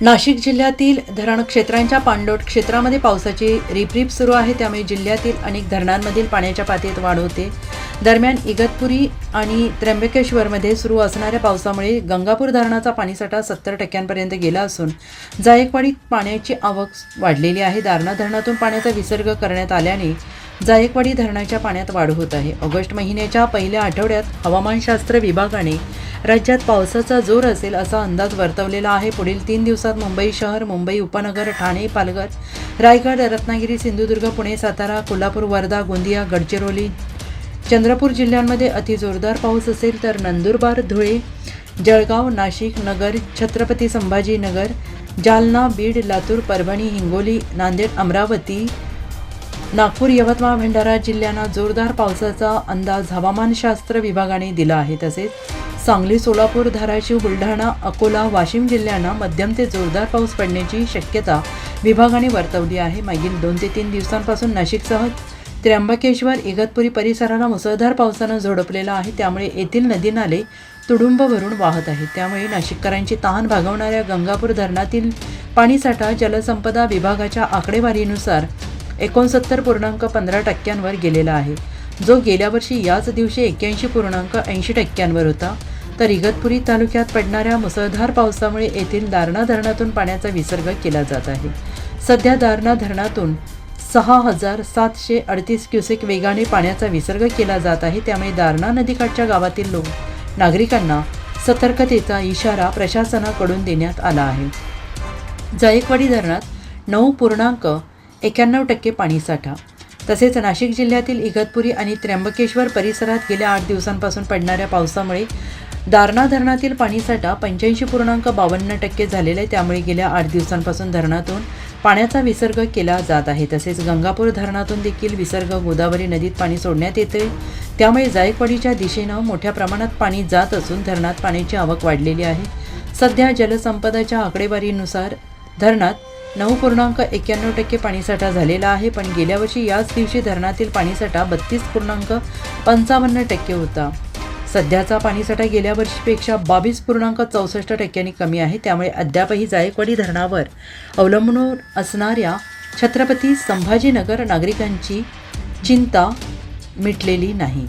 नाशिक जिल्ह्यातील धरण क्षेत्रांच्या पाणलोट क्षेत्रामध्ये पावसाची रिपरिप सुरू आहे. त्यामुळे जिल्ह्यातील अनेक धरणांमधील पाण्याच्या पातळीत वाढ होते. दरम्यान इगतपुरी आणि त्र्यंबकेश्वरमध्ये सुरू असणाऱ्या पावसामुळे गंगापूर धरणाचा पाणीसाठा सत्तर टक्क्यांपर्यंत गेला असून जायकवाडीत पाण्याची आवक वाढलेली आहे. दारणा धरणातून पाण्याचा विसर्ग करण्यात आल्याने जायकवाडी धरणाच्या पाण्यात वाढ होत आहे. ऑगस्ट महिन्याच्या पहिल्या आठवड्यात हवामानशास्त्र विभागाने राज्यात पावसाचा जोर असेल असा अंदाज वर्तवलेला आहे. पुढील तीन दिवसात मुंबई शहर मुंबई उपनगर ठाणे पालघर रायगड रत्नागिरी सिंधुदुर्ग पुणे सातारा कोल्हापूर वर्धा गोंदिया गडचिरोली चंद्रपूर जिल्ह्यांमध्ये अतिजोरदार पाऊस असेल तर नंदुरबार धुळे जळगाव नाशिक नगर छत्रपती संभाजीनगर जालना बीड लातूर परभणी हिंगोली नांदेड अमरावती नागपूर यवतमाळ भंडारा जिल्ह्यांना जोरदार पावसाचा अंदाज हवामानशास्त्र विभागाने दिला आहे. तसेच सांगली सोलापूर धाराशिव बुलढाणा अकोला वाशिम जिल्ह्यांना मध्यम ते जोरदार पाऊस पडण्याची शक्यता विभागाने वर्तवली आहे. मागील दोन ते तीन दिवसांपासून नाशिकसह त्र्यंबकेश्वर इगतपुरी परिसराला मुसळधार पावसानं झोडपलेला आहे. त्यामुळे येथील नदी नाले तुडुंब भरून वाहत आहेत. त्यामुळे नाशिककरांची तहान भागवणाऱ्या गंगापूर धरणातील पाणीसाठा जलसंपदा विभागाच्या आकडेवारीनुसार एकोणसत्तर पूर्णांक पंधरा टक्क्यांवर गेलेला आहे. जो गेल्या वर्षी याच दिवशी एक्क्याऐंशी पूर्णांक ऐंशी टक्क्यांवर होता. तर इगतपुरी तालुक्यात पडणाऱ्या मुसळधार पावसामुळे येथील दारणा धरणातून पाण्याचा विसर्ग केला जात आहे. सध्या दारणा धरणातून सहा हजार सातशे अडतीस क्युसेक वेगाने पाण्याचा विसर्ग केला जात आहे. त्यामुळे दारणा नदीकाठच्या गावातील लोक नागरिकांना सतर्कतेचा इशारा प्रशासनाकडून देण्यात आला आहे. जायकवाडी धरणात नऊ पूर्णांक एक्याण्णव टक्के पाणीसाठा तसेच नाशिक जिल्ह्यातील इगतपुरी आणि त्र्यंबकेश्वर परिसरात गेल्या आठ दिवसांपासून पडणाऱ्या पावसामुळे दारणा धरणातील पाणीसाठा पंच्याऐंशी पूर्णांक बावन्न टक्के झालेला आहे. त्यामुळे गेल्या आठ दिवसांपासून धरणातून पाण्याचा विसर्ग केला जात आहे. तसेच गंगापूर धरणातून देखील विसर्ग गोदावरी नदीत पाणी सोडण्यात येते त्यामुळे जायकवाडीच्या दिशेनं मोठ्या प्रमाणात पाणी जात असून धरणात पाण्याची आवक वाढलेली आहे. सध्या जलसंपदाच्या आकडेवारीनुसार धरणात नऊ पूर्णांक एक्क्याण्णव टक्के पाणीसाठा झालेला आहे. पण गेल्या वर्षी याच दिवशी धरणातील पाणीसाठा बत्तीस पूर्णांक पंचावन्न टक्के होता. सध्याचा पाणीसाठा गेल्या वर्षीपेक्षा बावीस पूर्णांक चौसष्ट टक्क्यांनी कमी आहे त्यामुळे अद्यापही जायकवाडी धरणावर अवलंबून असणाऱ्या छत्रपती संभाजीनगर नागरिकांची चिंता मिटलेली नाही.